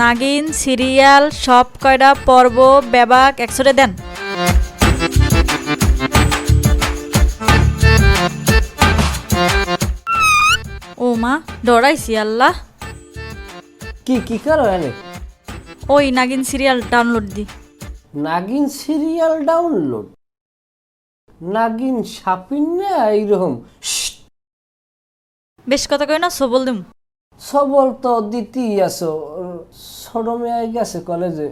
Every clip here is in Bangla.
নাগিন সিরিয়াল সব কয়টা পর্ব বেবাক একসরে দেন। ও মা ডরাইছি আল্লাহ। কি কি করো এনে? ওই নাগিন সিরিয়াল ডাউনলোড দি। Nagin serial download? নাগিন সাপিন না এইরকম? বেশ কথা কই না সবল দিম সবল তো দিতেই আছো ছোট মেয়ে গেছে কলেজে।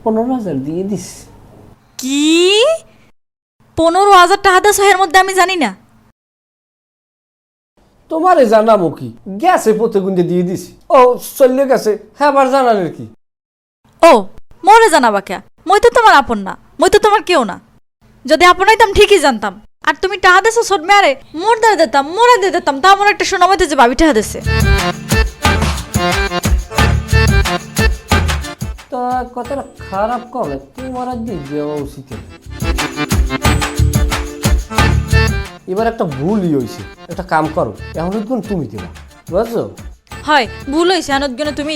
পনেরো হাজার দিয়ে দিস কি? পনেরো হাজার টাকা দেশ এর মধ্যে আমি জানি না। তোমারে জানাব কি? গেছে প্রতিগুন্দে দিয়ে ও চলে গেছে। হ্যাঁ আবার জানালের কি? ও মোরে জানাবা কে? মই তো তোমার আপন না। মই তো তোমার কেউ না। যদি আপন হইতাম ঠিকই জানতাম। আর তুমি টাহা দেছো ছোট মেয়ারে মোর দিয়ে দিতাম মোরে দিয়ে দিতাম তা আমার একটা শোনা মধ্যে যে বাবি টাহা দেছে। কথাটা খারাপ কমে তোমার দিয়ে দেওয়া উচিত এবার একটা ভুলই হয়েছে একটা কাম করো এখন গুণ তুমি দেবা। বুঝছ? হয় ভুল হয়েছে আনত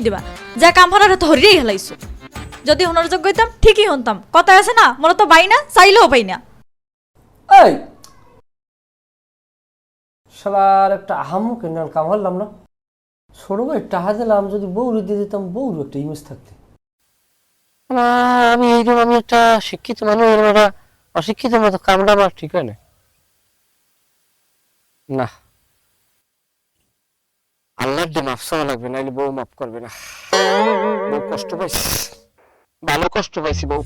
দিবা। যা কাম হরার তো হরিয়েই হেলাইছো। যদি হনার যোগ্য হইতাম ঠিকই হনতাম। কথা আছে না? মোরা তো পাই না চাইলেও পাই না। এই! শালার একটা আহাম্মক কাম হলাম না। ছোট ভাই টাহা দিলাম যদি বউরে দিয়ে দিতাম বউর একটা ইমেজ থাকতে। আমি এইরকম আমি একটা শিক্ষিত মানুষ, এরকম একটা অশিক্ষিত মতো কামড়া আমার ঠিক হয় না। না। আল্লাহর দিয়ে মাফ চাওয়া লাগবে, নাইলে বউ মাফ করবে না। বউ কষ্ট পাইছি। ভালো কষ্ট পাইছি বউ।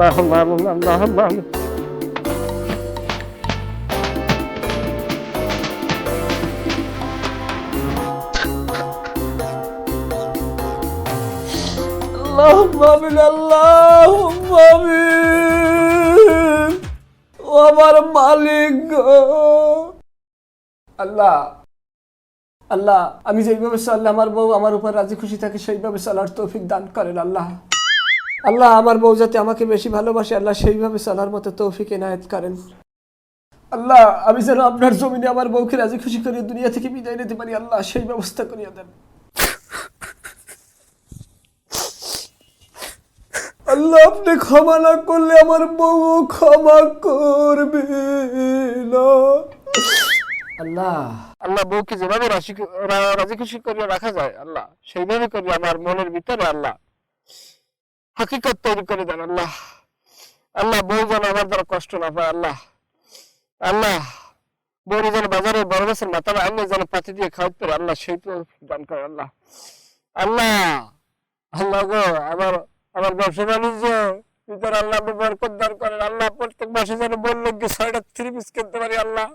আল্লাহ আল্লাহ আল্লাহ আল্লাহুম্মা আমিন আল্লাহুম্মা আমিন ও আমার মালিক। আল্লাহ আল্লাহ আমি যেইভাবে চললে আমার বউ আমার উপর রাজি খুশি থাকে সেইভাবে চলার তৌফিক দান করেন আল্লাহ আল্লাহ আমার বউ যাতে আমাকে বেশি ভালোবাসে, আল্লাহ সেইভাবে চলার মতো তৌফিক এনায়েত করেন। আল্লাহ, আমি যেন আপনার জমিনে আমার বউকে রাজি খুশি করে দুনিয়া থেকে বিদায় নিতে পারি, আল্লাহ সেই ব্যবস্থা করিয়া দেন। আল্লাহ, আপনি ক্ষমা না করলে আমার বউ ক্ষমা করবে না। আল্লাহ আল্লাহ বউকে যেভাবে রাজি খুশি করিয়া রাখা যায়, আল্লাহ সেইভাবে করি আমার মনের ভিতরে আল্লাহ হাকিকত তৈরি করে দেন আল্লাহ। আল্লাহ বউ যেন আমার দ্বারা কষ্ট না পায়, আল্লাহ। আল্লাহ বউরে যেন বাজারে বড় মাছের মাথা আনলে যেন পাতি দিয়ে খাওয়াতে পারে আল্লাহ সেই তো দান করে, আল্লাহ। আল্লাহ আল্লাহ গো, আমার আমার ব্যবসা বাণিজ্য, ভিতরে আল্লাহ বরকত দান করেন, আল্লাহ প্রত্যেক মাসে যেন বলল গিয়ে ছয়টা থ্রি পিস কিনতে পারি, আল্লাহ।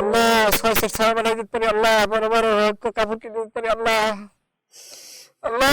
আল্লাহ, ছয় সেট ছাড়া বানাই দিতে পারি, আল্লাহ। বড় বড় কাপড় কিনে দিতে পারি, আল্লাহ। আল্লাহ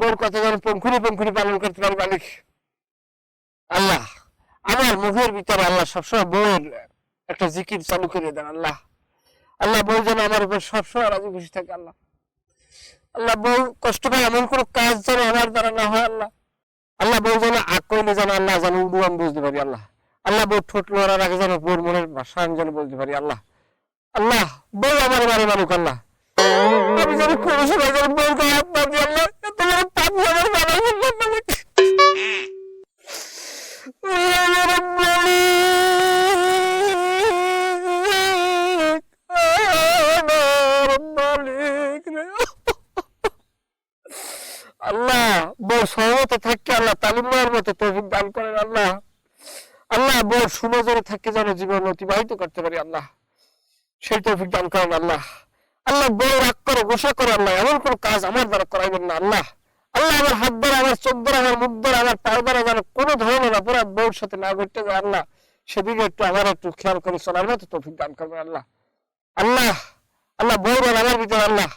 বোর কথা যেন পঙ্খুরি পঙ্খুরি পালন করতে পারি মালিক। আল্লাহ, আমার মুখের ভিতরে আল্লাহ সবসময় বউয়ের একটা জিকির চালু করে দেন, আল্লাহ। আল্লাহ বউ যেন আমার উপর সবসময় রাজি খুশি থাকে, আল্লাহ। আল্লাহ বউ কষ্ট পায় এমন কোনো কাজ যেন আমার দ্বারা না হয়, আল্লাহ। আল্লাহ বউ যেন আগ যেন আল্লাহ যেন উড়ু আমি বুঝতে পারি, আল্লাহ। আল্লাহ বউ ঠোঁট লড়ার আগে যেন বউর মনের ভাষা আমি যেন বলতে পারি, আল্লাহ। আল্লাহ, বউ আমার বাড়ি মানুক আল্লাহ। আমি যেন কোনো সময় যেন বউকে বউ সহমতে থাকি আল্লাহ তালিম নেওয়ার মতো তৌফিক দান করেন আল্লাহ। আল্লাহ বউ সুনজরে থাকি যেন জীবন অতিবাহিত করতে পারি আল্লাহ। সেই তৌফিক দান করেন আল্লাহ। আল্লাহ বউ রাগ করে, গোসা করে আল্লাহ। এমন কোন কাজ আমার দ্বারা করাইবেন না আল্লাহ। আল্লাহ আমার হাত দ্বারা, আমার চোখ দ্বারা, আমার মুখ দ্বারা, আমার পা দ্বারা যেন কোনো ধরনের অপরাধ বউর সাথে না ঘটতে যায় আল্লাহ। সেদিকে একটু আমার একটু খেয়াল করে চলার মতো তৌফিক দান করবেন আল্লাহ। আল্লাহ আল্লাহ বউর আমার ভিতরে আল্লাহ।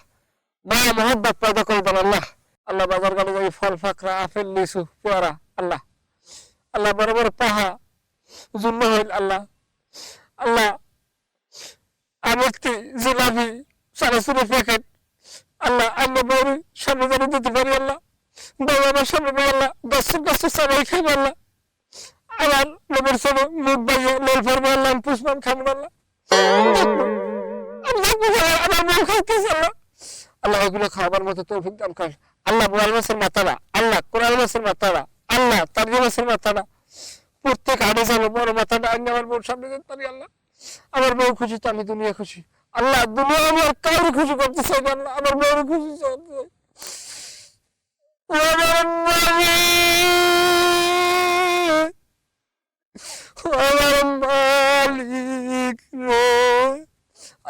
মা মোহাম্মদ পয়দা করে দেন আল্লাহ। আল্লাহ বাজার গেলে যাই ফল ফাকরা আপেল লিচু পেয়ারা আল্লাহ আল্লাহ বড় বড় পাহা জুন্ন হইল আল্লাহ আল্লাহ আমস্তি জিলাপি সারা সুরে প্যাকেট আল্লাহ আল্লাহ বউরি সামনে জানি দিতে পারি আল্লাহ বউ আমার সামনে দেয় আল্লাহ দশ দশ সবাই খাইব আল্লাহ আবার লোকের সঙ্গে মুখ বাইয়ে লোল ফরবে আল্লাহ পুষ্পান খাব আল্লাহ আমার বউ খাইতেছে আল্লাহ আল্লাহ এগুলো খাওয়াবার মতো তৌফিক দান করেন আল্লাহ বোয়াল মাতারা আল্লাহ কোরআল মাসের মাতারা আল্লাহ মাসের মাতারা প্রত্যেক আড়ে যাবে বড় মাথাটা আমি আমার বউর সামনে যেতে পারি আল্লাহ। আমার বউ খুশি তো আমি দুনিয়া খুশি। আল্লাহ দুনিয়া আমি আর কাউরে খুশি করতে চাই আল্লাহ আমার বউর খুশি চাই।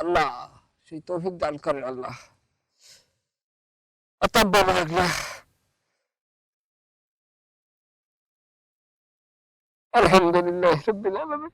আল্লাহ, সেই তৌফিক দান করেন আল্লাহ। Atam babalıkla. Elhamdülillah Rabbil Alemin.